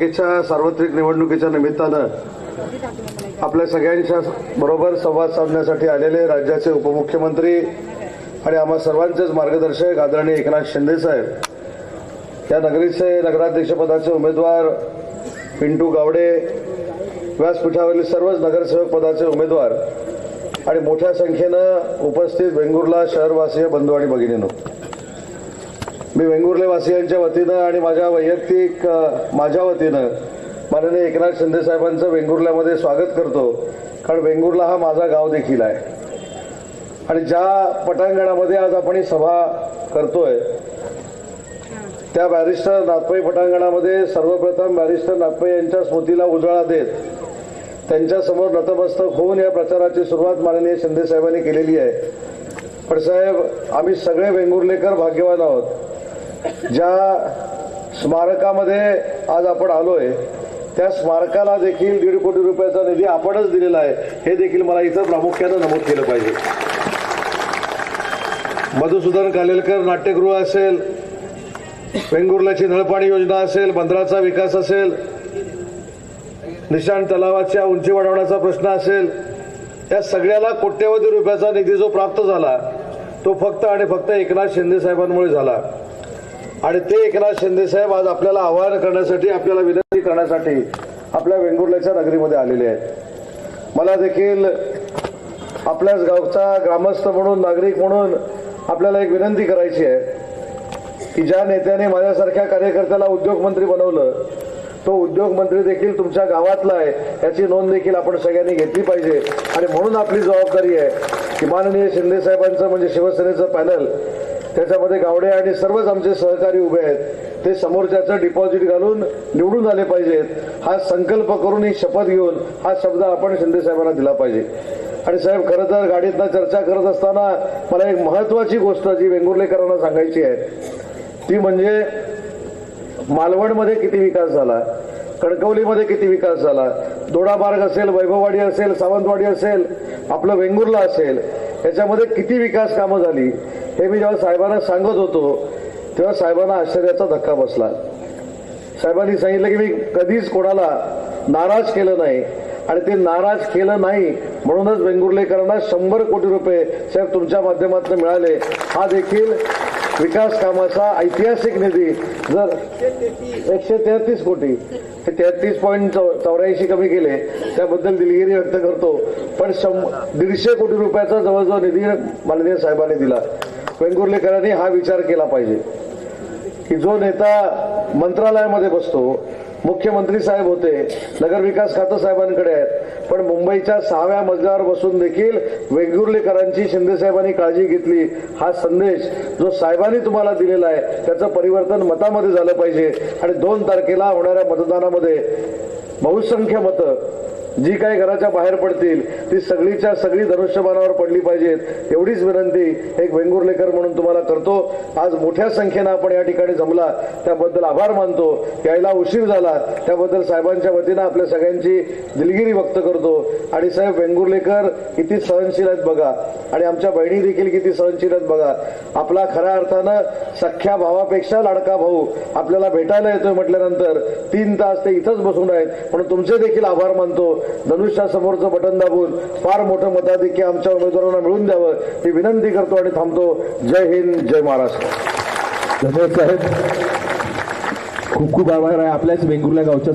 याच्या सार्वत्रिक निवडणुकीच्या निमित्तानं आपल्या सगळ्यांच्या बरोबर संवाद साधण्यासाठी आलेले राज्याचे उपमुख्यमंत्री आणि आम्हा सर्वांचेच मार्गदर्शक आदरणीय एकनाथ शिंदे साहेब या नगरीचे नगराध्यक्षपदाचे उमेदवार पिंटू गावडे व्यासपीठावरील सर्वच नगरसेवक पदाचे उमेदवार आणि मोठ्या संख्येनं उपस्थित वेंगुर्ला शहरवासीय बंधू आणि भगिनीनो. मी वेंगुर्ले वासियांच्या वतीनं आणि माझ्या वैयक्तिक माझ्या वतीनं माननीय एकनाथ शिंदे साहेबांचं वेंगुर्ल्यामध्ये स्वागत करतो. कारण वेंगुर्ला हा माझा गाव देखील आहे. आणि ज्या पटांगणामध्ये आज आपण ही सभा करतोय त्या बॅरिस्टर नाथपै पटांगणामध्ये सर्वप्रथम बॅरिस्टर नाथपै यांच्या स्मृतीला उजाळा देत त्यांच्यासमोर नतमस्तक होऊन या प्रचाराची सुरुवात माननीय शिंदे साहेबांनी केलेली आहे. पण साहेब आम्ही सगळे वेंगुर्लेकर भाग्यवान आहोत. ज्या स्मारकामध्ये आज आपण आलोय त्या स्मारकाला देखील दीड कोटी रुपयाचा निधी आपणच दिलेला आहे हे देखील मला इथं प्रामुख्यानं नमूद केलं पाहिजे. मधुसूदन कालेलकर नाट्यगृह असेल वेंगुर्ल्याची नळपाणी योजना असेल बंदराचा विकास असेल निशाण तलावाच्या उंची वाढवण्याचा प्रश्न असेल या सगळ्याला कोट्यवधी रुपयाचा निधी जो प्राप्त झाला तो फक्त आणि फक्त एकनाथ शिंदे साहेबांमुळे झाला. आणि ते एकनाथ शिंदे साहेब आज आपल्याला आवाहन करण्यासाठी आपल्याला विनंती करण्यासाठी आपल्या वेंगुर्ल्याच्या नगरीमध्ये आलेले आहेत. मला देखील आपल्याच गावचा ग्रामस्थ म्हणून नागरिक म्हणून आपल्याला एक विनंती करायची आहे की ज्या नेत्याने माझ्यासारख्या कार्यकर्त्याला उद्योगमंत्री बनवलं तो उद्योगमंत्री देखील तुमच्या गावातला आहे याची नोंद देखील आपण सगळ्यांनी घेतली पाहिजे. आणि म्हणून आपली जबाबदारी आहे की माननीय शिंदे साहेबांचं म्हणजे शिवसेनेचं पॅनल त्याच्यामध्ये गावडे आणि सर्वच आमचे सहकारी उभे आहेत. ते समोरच्याचं डिपॉझिट घालून निवडून आले पाहिजेत. हा संकल्प करून ही शपथ घेऊन हा शब्द आपण शिंदे साहेबांना दिला पाहिजे. आणि साहेब खरं तर गाडीतनं चर्चा करत असताना मला एक महत्वाची गोष्ट जी वेंगुर्लेकरांना सांगायची आहे ती म्हणजे मालवणमध्ये किती विकास झाला? कणकवलीमध्ये किती विकास झाला? दोडामार्ग असेल वैभववाडी असेल सावंतवाडी असेल आपलं वेंगुर्ला असेल याच्यामध्ये किती विकास कामं झाली? हे मी जेव्हा साहेबांना सांगत होतो तेव्हा साहेबांना आश्चर्याचा धक्का बसला. साहेबांनी सांगितलं की मी कधीच कोणाला नाराज केलं नाही आणि ते नाराज केलं नाही म्हणूनच वेंगुर्लेकरांना शंभर कोटी रुपये साहेब तुमच्या माध्यमातून मिळाले. हा देखील विकास कामाचा ऐतिहासिक निधी. जर एकशे तेहतीस कोटी ते तेहतीस पॉईंट चौऱ्याऐंशी कमी केले त्याबद्दल दिलगिरी व्यक्त करतो. पण शं दीडशे कोटी रुपयाचा जवळजवळ निधी माननीय साहेबांनी दिला. वेंगुर्लेकरांनी हा विचार केला पाहिजे की जो नेता मंत्रालयामध्ये बसतो मुख्यमंत्री साहेब होते नगरविकास खातं साहेबांकडे आहेत पण मुंबईच्या सहाव्या मजल्यावर बसून देखील वेंगुर्लेकरांची शिंदे साहेबांनी काळजी घेतली. हा संदेश जो साहेबांनी तुम्हाला दिलेला आहे त्याचं परिवर्तन मतामध्ये झालं पाहिजे. आणि दोन तारखेला होणाऱ्या मतदानामध्ये बहुसंख्य मतं जी काही घराच्या बाहेर पडतील ती सगळीच्या सगळी धनुष्यबाणावर पडली पाहिजेत. एवढीच विनंती एक वेंगुर्लेकर म्हणून तुम्हाला करतो. आज मोठ्या संख्येनं आपण या ठिकाणी जमला. त्याबद्दल आभार मानतो. यायला उशीर झाला. त्याबद्दल साहेबांच्या वतीनं आपल्या सगळ्यांची दिलगिरी व्यक्त करतो. आणि साहेब वेंगुर्लेकर किती सहनशील आहेत बघा. आणि आमच्या बहिणी देखील किती सहनशील आहेत बघा. आपला खऱ्या अर्थानं सख्या भावापेक्षा लाडका भाऊ आपल्याला भेटायला येतोय म्हटल्यानंतर तीन तास ते इथंच बसून आहेत म्हणून तुमचे देखील आभार मानतो. धनुष्यासमोरचं बटन दाबून फार मोठं मताधिक्य आमच्या उमेदवारांना मिळून द्यावं ही विनंती करतो आणि थांबतो. जय हिंद जय महाराष्ट्र. साहेब. खूप खूप आभार आहे आपल्याच वेंगुर्ला गावच्या